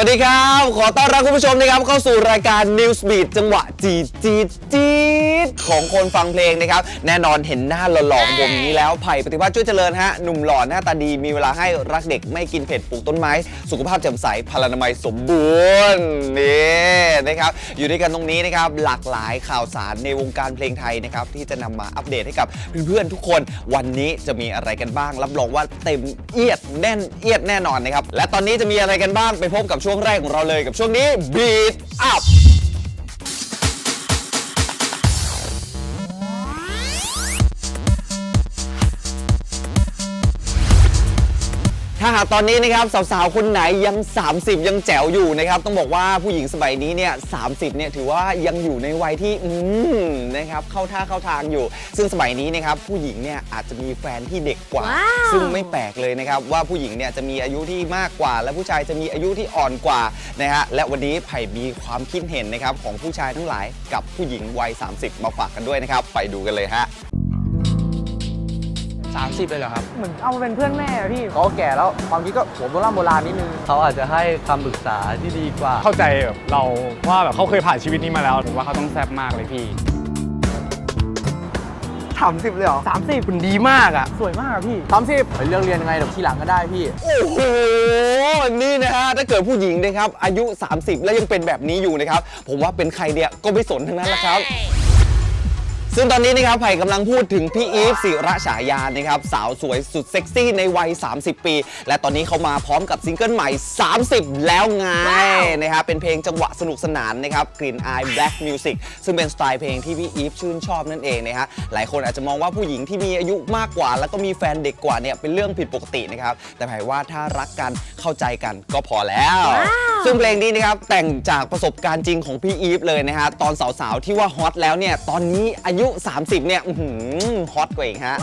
วัสดีครับ ขอต้อนรับคุณผู้ชมนะครับเข้าสู่รายการ News Beat จังหวะจีดจีดจีดของคนฟังเพลงนะครับ แน่นอนเห็นหน้าหล่อๆของผมนี้แล้วไผ่ปฏิภาณช่วยเจริญฮะหนุ่มหล่อหน้าตาดีมีเวลาให้รักเด็กไม่กินเผ็ดปลูกต้นไม้ สุขภาพแจ่มใสพลานามัยสมบูรณ์นี่นะครับอยู่ด้วยกันตรงนี้นะครับหลากหลายข่าวสารในวงการเพลงไทยนะครับที่จะนำมาอัปเดตให้กับเพื่อนๆทุกคนวันนี้จะมีอะไรกันบ้าง รับรองว่าเต็มเอียดแน่นเอียดแน่นอนนะครับและตอนนี้จะมีอะไรกันบ้างไปพบกับช่วงแรกของเราเลยกับช่วงนี้ Beat Up าหากตอนนี้นะครับสาวๆ คนไหนยัง 30 ยังแจ๋วอยู่นะครับ ต้องบอกว่าผู้หญิงสมัยนี้เนี่ย30เนี่ยถือว่ายังอยู่ในวัยที่อืมนะครับเข้าท่าเข้าทางอยู่ ซึ่งสมัยนี้นะครับผู้หญิงเนี่ยอาจจะมีแฟนที่เด็กกว่า ว้าว ซึ่งไม่แปลกเลยนะครับว่าผู้หญิงเนี่ยจะมีอายุที่มากกว่า และผู้ชายจะมีอายุที่อ่อนกว่านะฮะและวันนี้ไผ่มีความคิดเห็นนะครับของผู้ชายทั้งหลายกับผู้หญิงวัย 30 มาฝากกันด้วยนะครับไปดูกันเลยฮะ 30 เลยเหรอครับ เหมือนเอามาเป็นเพื่อนแม่อะพี่ เขาแก่แล้วความคิดก็หัวโบราณโบราณนิดนึง เขาอาจจะให้คำปรึกษาที่ดีกว่า เข้าใจแบบเราว่าแบบเขาเคยผ่านชีวิตนี้มาแล้วผมว่าเขาต้องแซ่บมากเลยพี่30เลยเหรอ30คุณดีมากอะ สวยมากอะพี่30ไปเรื่องเรียนยังไงเดี๋ยวทีหลังก็ได้พี่ โอ้โห นี่นะฮะ ถ้าเกิดผู้หญิงนะครับ อายุ 30 แล้วยังเป็นแบบนี้อยู่นะครับ ผมว่าเป็นใครเนี่ยก็ไม่สนทั้งนั้นแหละครับ ซึ่งตอนนี้นะครับไผ่กำลังพูดถึงพี่อีฟศิระฉายานะครับสาวสวยสุดเซ็กซี่ในวัย 30 ปี และตอนนี้เขามาพร้อมกับซิงเกิลใหม่ 30 แล้วไงนะครับเป็นเพลงจังหวะสนุกสนานนะครับกลิ่นอาย Black Music ซึ่งเป็นสไตล์เพลงที่พี่อีฟชื่นชอบนั่นเองนะฮะหลายคนอาจจะมองว่าผู้หญิงที่มีอายุมากกว่า แล้วก็มีแฟนเด็กกว่าเนี่ยเป็นเรื่องผิดปกตินะครับแต่ไผ่ว่าถ้ารักกันเข้าใจกันก็พอแล้วซึ่งเพลงนี้นะครับแต่งจากประสบการณ์จริงของพี่อีฟเลยนะฮะตอนสาวๆที่ว่าฮอตแล้วเนี่ยตอนนี้อายุ 30เนี่ยอื้อหือฮอตกว่าอีกฮะ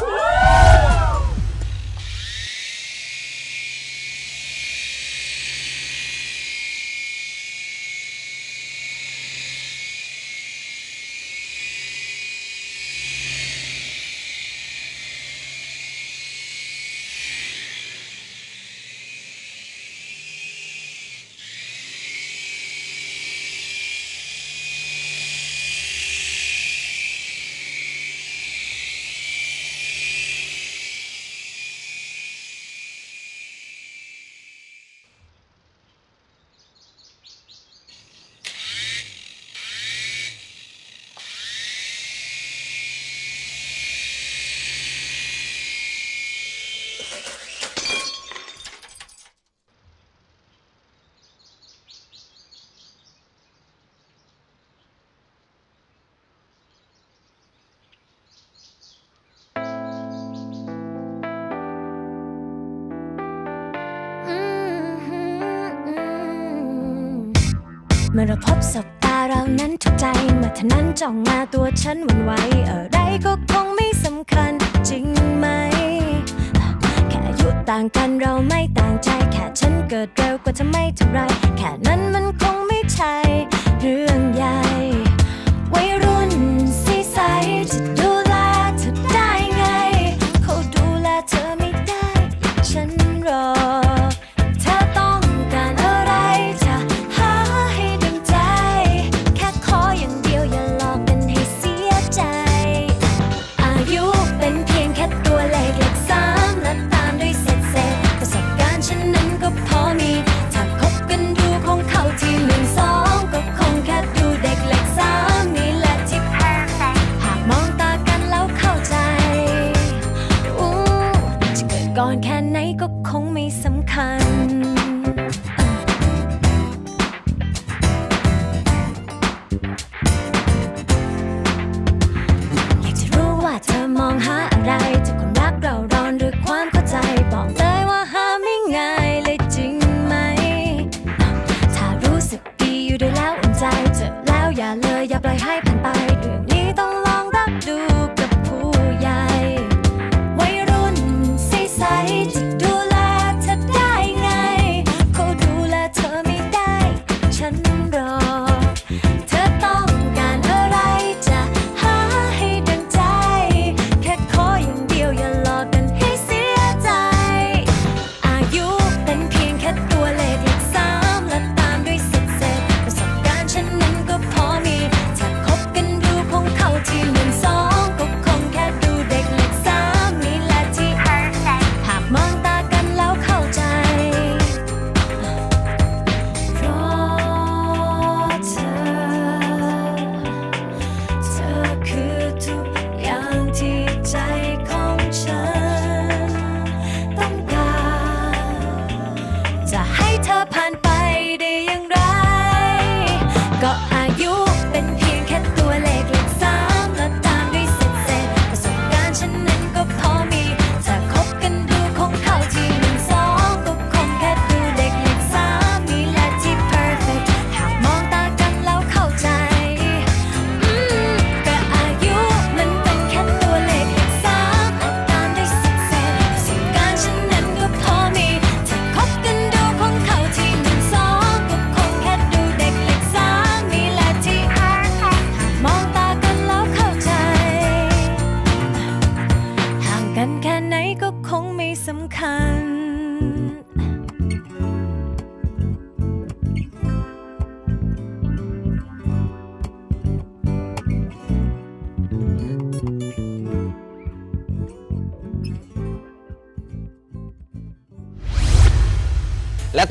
เมื่อเราพบสบตาเรานั้นถูกใจมื่อเท่านั้นจ้องมาตัวฉันหวันไหวอะไรก็คงไม่สำคัญจริงไหม ต่างกันเราไม่ต่างใจ แค่ฉันเกิดเร็วกว่าเธอไม่เท่าไร แค่นั้นมันคงไม่ใช่ ก่อนแค่ไหนก็คงไม่สำคัญ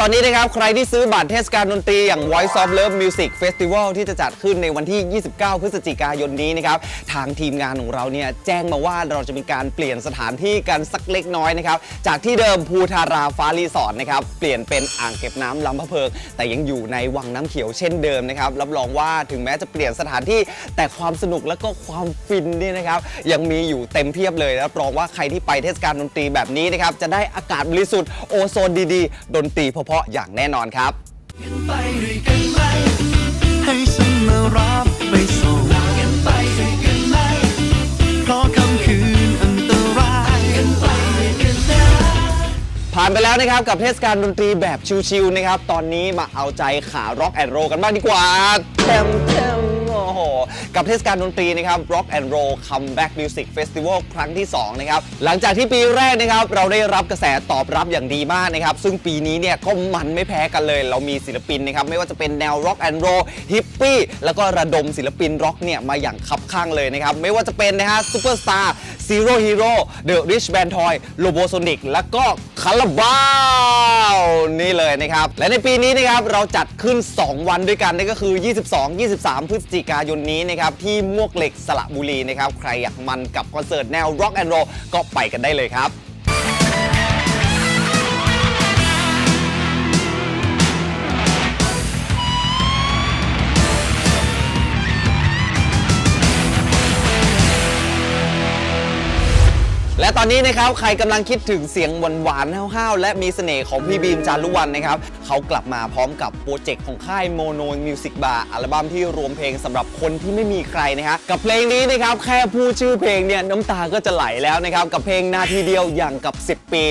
ตอนนี้นะครับ ใครที่ซื้อบัตรเทศกาลดนตรีอย่าง Voice of Love Music Festival ที่จะจัดขึ้นในวันที่ 29 พฤศจิกายนนี้นะครับ ทางทีมงานของเราเนี่ยแจ้งมาว่าเราจะมีการเปลี่ยนสถานที่กันสักเล็กน้อยนะครับ จากที่เดิมภูทาราฟ้ารีสอร์ทนะครับ เปลี่ยนเป็นอ่างเก็บน้ำลำพะเพิง แต่ยังอยู่ในวังน้ำเขียวเช่นเดิมนะครับ รับรองว่าถึงแม้จะเปลี่ยนสถานที่แต่ความสนุกและก็ความฟินนี่นะครับยังมีอยู่เต็มเพียบเลยรับรองว่าใครที่ไปเทศกาลดนตรีแบบนี้นะครับจะได้อากาศบริสุทธิ์โอโซนดีๆ ดนตรีเพราะๆอย่างแน่นอนครับไปด้วยกันไหมให้ฉันมารับไปส่งกันไปด้วยกันไหมเพราะคำคืนอันตรายกันไปด้วยกันนะผ่านไปแล้วนะครับกับเทศกาลดนตรีแบบชิลๆนะครับ ตอนนี้มาเอาใจขาร็อกแอนด์โรกันบ้างดีกว่าเต็มเต็มโอ้โห กับเทศกาลดนตรีนะครับ Rock and Roll Comeback Music Festival ครั้งที่ 2 นะครับ หลังจากที่ปีแรกนะครับ เราได้รับกระแสตอบรับอย่างดีมากนะครับ ซึ่งปีนี้เนี่ยก็มันไม่แพ้กันเลย เรามีศิลปินนะครับ ไม่ว่าจะเป็นแนว Rock and Roll ฮิปปี้แล้วก็ระดมศิลปินร็อกเนี่ยมาอย่างคับข้างเลยนะครับ ไม่ว่าจะเป็นนะฮะซูเปอร์สตาร์ซีโร่ฮีโร่เดอะริชแบนทอยโลโบโซนิกแล้วก็คาราบาวนี่เลยนะครับ และในปีนี้นะครับเราจัดขึ้น 2 วันด้วยกันนั่นก็คือ 22-23 พฤศจิกายนนี้นะครับที่มวกเหล็กสระบุรีนะครับใครอยากมันกับคอนเสิร์ตแนว Rock and Roll ก็ไปกันได้เลยครับแล ตอนนี้นะครับใครกำลังคิดถึงเสียงหวานๆห้าวๆ และมีเสน่ห์ของพี่บีมจารุวรรณนะครับเขากลับมาพร้อมกับโปรเจกต์ของค่ายโมโนมิวสิกบาร์อัลบั้มที่รวมเพลงสำหรับคนที่ไม่มีใครนะฮะกับเพลงนี้นะครับแค่พูดชื่อเพลงเนี่ยน้ำตาก็จะไหลแล้วนะครับกับเพลงนาทีเดียวอย่างกับ 10 ปี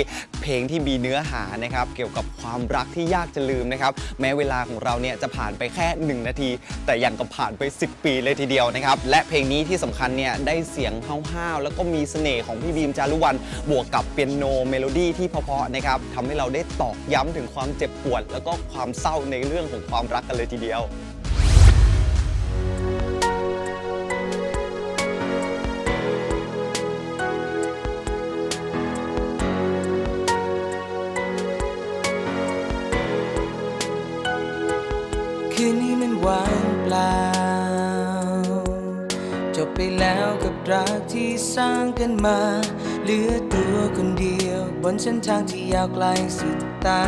เพลงที่มีเนื้อหานะครับเกี่ยวกับความรักที่ยากจะลืมนะครับแม้เวลาของเราเนี่ยจะผ่านไปแค่ 1 นาที แต่อย่างกับผ่านไป 10 ปีเลยทีเดียวนะครับและเพลงนี้ที่สำคัญเนี่ยได้เสียงห้าวๆแล้วก็มีเสน่ห์ของพี่บีมจารุวรรณบวกกับเปียโนเมโลดี้ที่เพาะๆนะครับทำให้เราได้ตอกย้ำถึงความเจ็บปวด แล้วก็ความเศร้าในเรื่องของความรักกันเลยทีเดียวคืนนี้มันว่างเปล่า จบไปแล้วกับรักที่สร้างกันมา เหลือตัวคนเดียว บนเส้นทางที่ยาวไกลสุดตา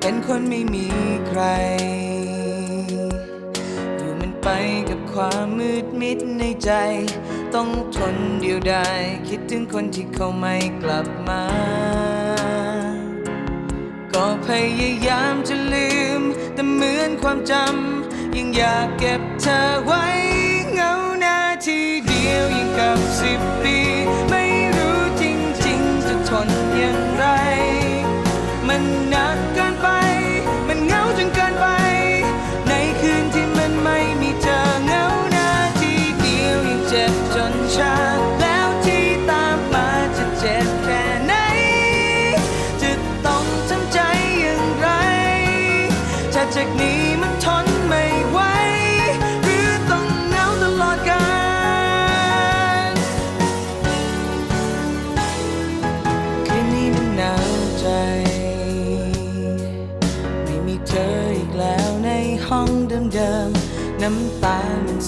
เป็นคนไม่มีใคร อยู่มันไปกับความมืดมิดในใจ ต้องทนเดียวดายคิดถึงคนที่เขาไม่กลับมา ก็พยายามจะลืม แต่เหมือนความจำยังอยากเก็บเธอไว้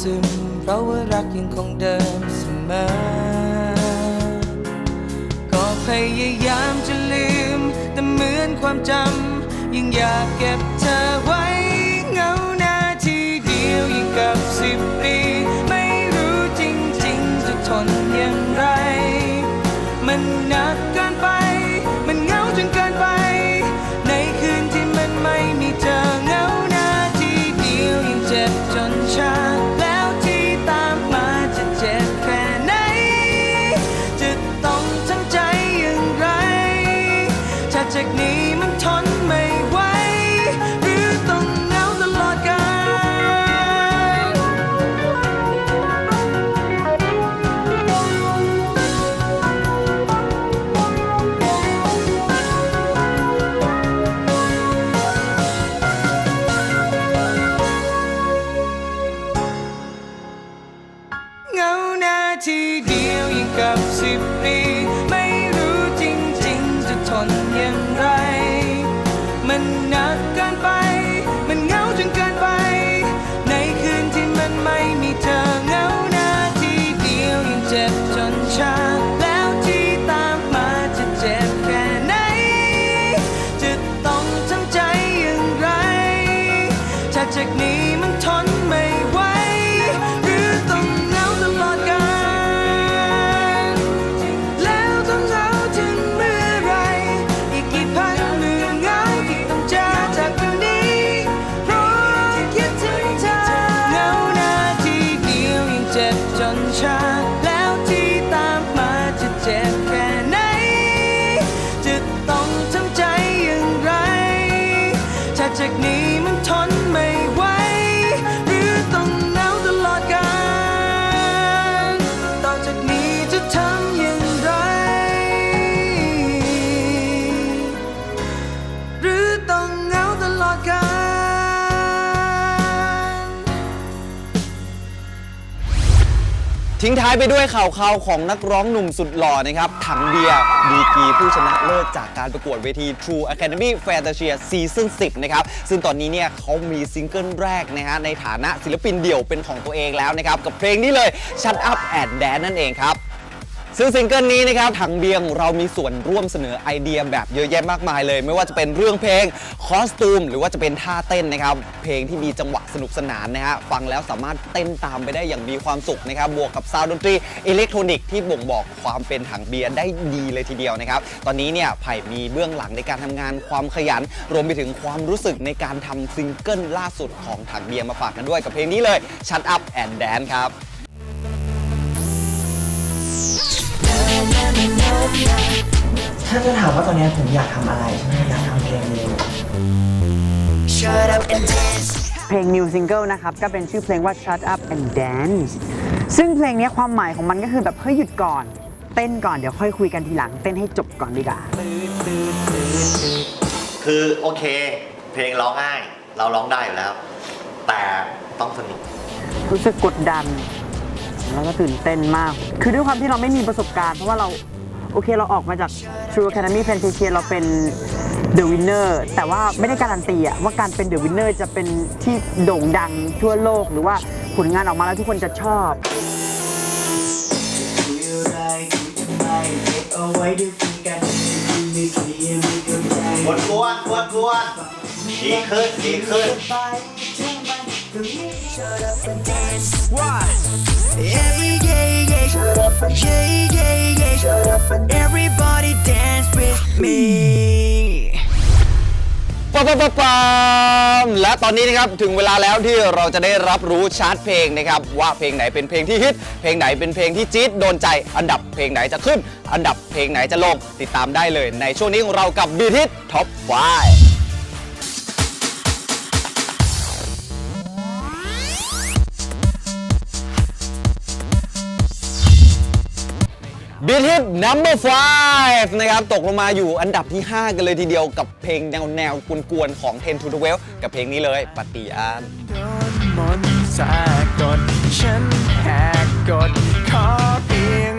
ซึม เพราะว่ารักยังคงเดิมเสมอ ก็พยายามจะลืม แต่เหมือนความจำยังอยากเก็บเธอ ทิ้งท้ายไปด้วยข่าวข่าวของนักร้องหนุ่มสุดหล่อนะครับ ถังเบียร์ดีกีผู้ชนะเลิศจากการประกวดเวที True Academy Fantasia Season 10 นะครับ ซึ่งตอนนี้เนี่ยเขามีซิงเกิลแรกนะฮะในฐานะศิลปินเดี่ยวเป็นของตัวเองแล้วนะครับ กับเพลงนี้เลย Shut Up and Dance นั่นเองครับ ซึ่งซิงเกิลนี้นะครับถังเบียงเรามีส่วนร่วมเสนอไอเดียแบบเยอะแยะมากมายเลย ไม่ว่าจะเป็นเรื่องเพลงคอสตูม หรือว่าจะเป็นท่าเต้นนะครับ เพลงที่มีจังหวะสนุกสนานนะฮะฟังแล้วสามารถเต้นตามไปได้อย่างมีความสุขนะครับบวกกับซาวด์ดนตรีอิเล็กทรอนิกส์ที่บ่งบอกความเป็นถังเบียร์ได้ดีเลยทีเดียวนะครับตอนนี้เนี่ยไผ่มีเบื้องหลังในการทำงานความขยัน รวมไปถึงความรู้สึกในการทำซิงเกิลล่าสุดของถังเบียร์มาฝากกันด้วยกับเพลงนี้เลย Shut Up and Dance ครับ ถ้าจะถามว่าตอนนี้ผมอยากทำอะไรใช่ไหมอยากทำเพลงเร็วเพลง New Single นะครับ ก็เป็นชื่อเพลงว่า Shut Up and Dance ซึ่งเพลงเนี้ยความหมายของมันก็คือแบบเฮ้ยหยุดก่อน เต้นก่อนเดี๋ยวค่อยคุยกันทีหลัง เต้นให้จบก่อนดีกว่า คือโอเค เพลงร้องง่าย เราร้องได้อยู่แล้ว แต่ต้องสนุก รู้สึกกดดัน แล้วก็ตื่นเต้นมาก คือด้วยความที่เราไม่มีประสบการณ์ เพราะว่าเรา โอเคเราออกมาจาก True Academy Fantasia เราเป็น The Winner แต่ว่าไม่ได้การันตีอะว่าการเป็น The Winner จะเป็นที่โด่งดังทั่วโลก หรือว่าผลงานออกมาแล้วทุกคนจะชอบกวนกวนกวนกวนดีขึ้นดีขึ้น Everybody dance with me. ป๊บปั๊บปั๊บปั๊บและตอนนี้นะครับถึงเวลาแล้วที่เราจะได้รับรู้ชาร์ตเพลงนะครับว่าเพลงไหนเป็นเพลงที่ฮิตเพลงไหนเป็นเพลงที่จี๊ดโดนใจ อันดับเพลงไหนจะขึ้น อันดับเพลงไหนจะลงติดตามได้เลย ในช่วงนี้ของเรากับบีทิตท็อป5 บีทิตนัมเบอร์5นะครับ ตกลงมาอยู่อันดับที่ 5 กันเลยทีเดียวกับเพลงแนวแนวกวนๆของ Ten to 12กับเพลงนี้เลยปฏิญาณโดนฉันแหกกฎขอเพียง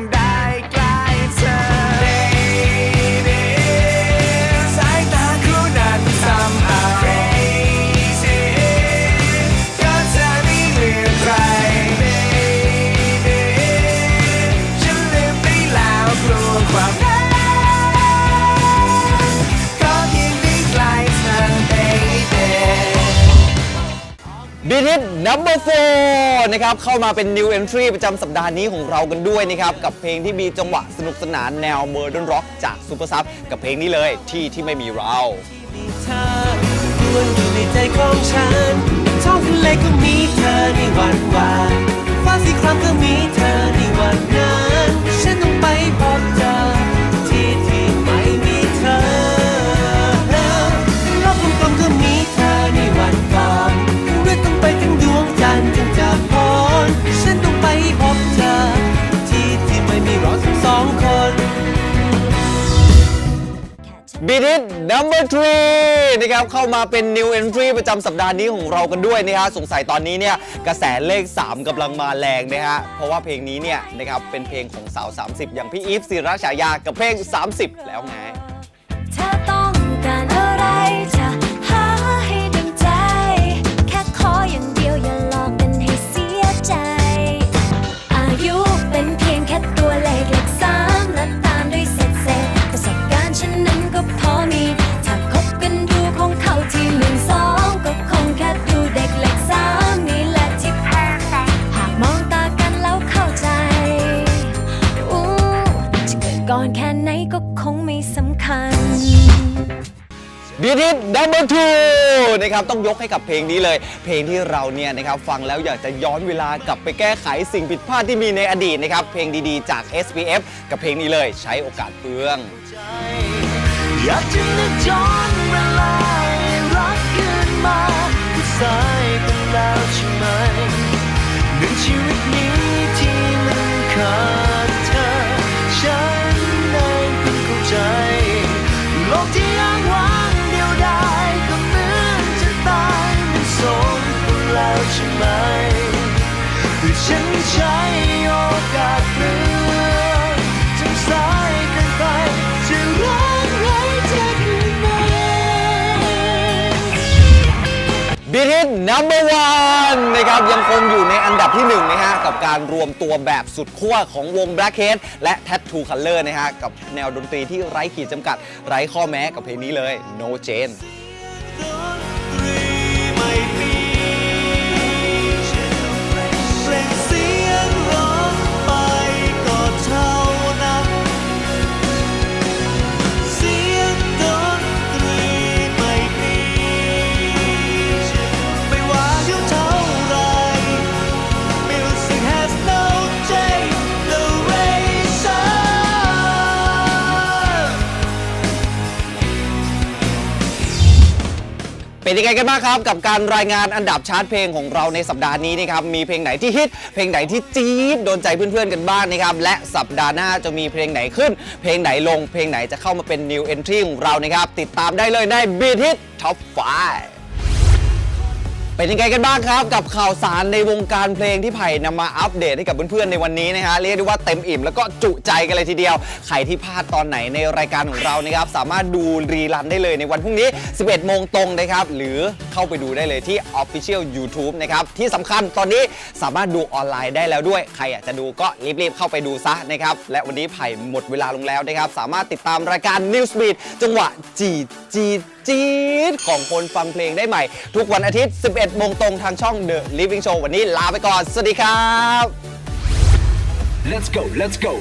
บีทิต number four นะครับเข้ามาเป็น new entry ประจำสัปดาห์นี้ของเรากันด้วยนะครับ กับเพลงที่มีจังหวะสนุกสนานแนว modern rock จาก Super Sub กับเพลงนี้เลยที่ที่ไม่มีเรามีเธอวนอยู่ในใจของฉันท้องทะเลก็มีเธอในวันวานฟ้าสีครามก็มีเธอในวันนั้นฉันต้องไปพบอก number three นะครับเข้ามาเป็น new entry ประจำสัปดาห์นี้ของเรากันด้วยนะฮะสงสัยตอนนี้เนี่ยกระแสเลข 3กำลังมาแรงนะฮะเพราะว่าเพลงนี้เนี่ยนะครับเป็นเพลงของสาว 30 อย่างพี่อีฟศิรชายากับเพลง 30 แล้วไง นะครับต้องยกให้กับเพลงนี้เลย เพลงที่เราเนี่ยนะครับฟังแล้วอยากจะย้อนเวลากลับไปแก้ไขสิ่งผิดพลาดที่มีในอดีตนะครับเพลงดีๆจาก SPF กับเพลงนี้เลยใช้โอกาสเพื่องอยากจะนึกย้อนเวลารักขึ้นมาคือสายกันแล้วใช่ไหมหนึ่งชีวิตนี้ที่มันขาด ใช้โอกาสเปลืองจนสายเกินไปจะรักไว้เธอคืนไหมบีทิ number one นะครับยังคงอยู่ในอันดับที่หนึ่งนะฮะ กับการรวมตัวแบบสุดขั้วของวง Blackhead และ Tattoo Color นะฮะ กับแนวดนตรีที่ไร้ขีดจำกัดไร้ข้อแม้กับเพลงนี้เลย No Jane เป็นยังไงกันบ้างครับ กับการรายงานอันดับชาร์ตเพลงของเราในสัปดาห์นี้นะครับมีเพลงไหนที่ฮิตเพลงไหนที่จี๊ดโดนใจเพื่อนๆกันบ้างนะครับและสัปดาห์หน้าจะมีเพลงไหนขึ้น เพลงไหนลง เพลงไหนจะเข้ามาเป็น new entry ของเรานะครับติดตามได้เลยใน Beat Hit Top 5 เป็นยังไงกันบ้างครับ กับข่าวสารในวงการเพลงที่ไผ่นำมาอัปเดตให้กับเพื่อนๆในวันนี้นะฮะเรียกได้ว่าเต็มอิ่มแล้วก็จุใจกันเลยทีเดียว ใครที่พลาดตอนไหนในรายการของเรานะครับสามารถดูรีรันได้เลยในวันพรุ่งนี้ 11 โมงตรงนะครับ หรือเข้าไปดูได้เลยที่ Official YouTube นะครับ ที่สำคัญตอนนี้สามารถดูออนไลน์ได้แล้วด้วย ใครอยากจะดูก็รีบๆเข้าไปดูซะนะครับ และวันนี้ไผ่หมดเวลาลงแล้วนะครับ สามารถติดตามรายการ Newsbeat จังหวะจีจี จี๊ดของคนฟังเพลงได้ใหม่ ทุกวันอาทิตย์ 11โมงตรงทางช่อง The Living Show วันนี้ลาไปก่อน สวัสดีครับ Let's go, let's go.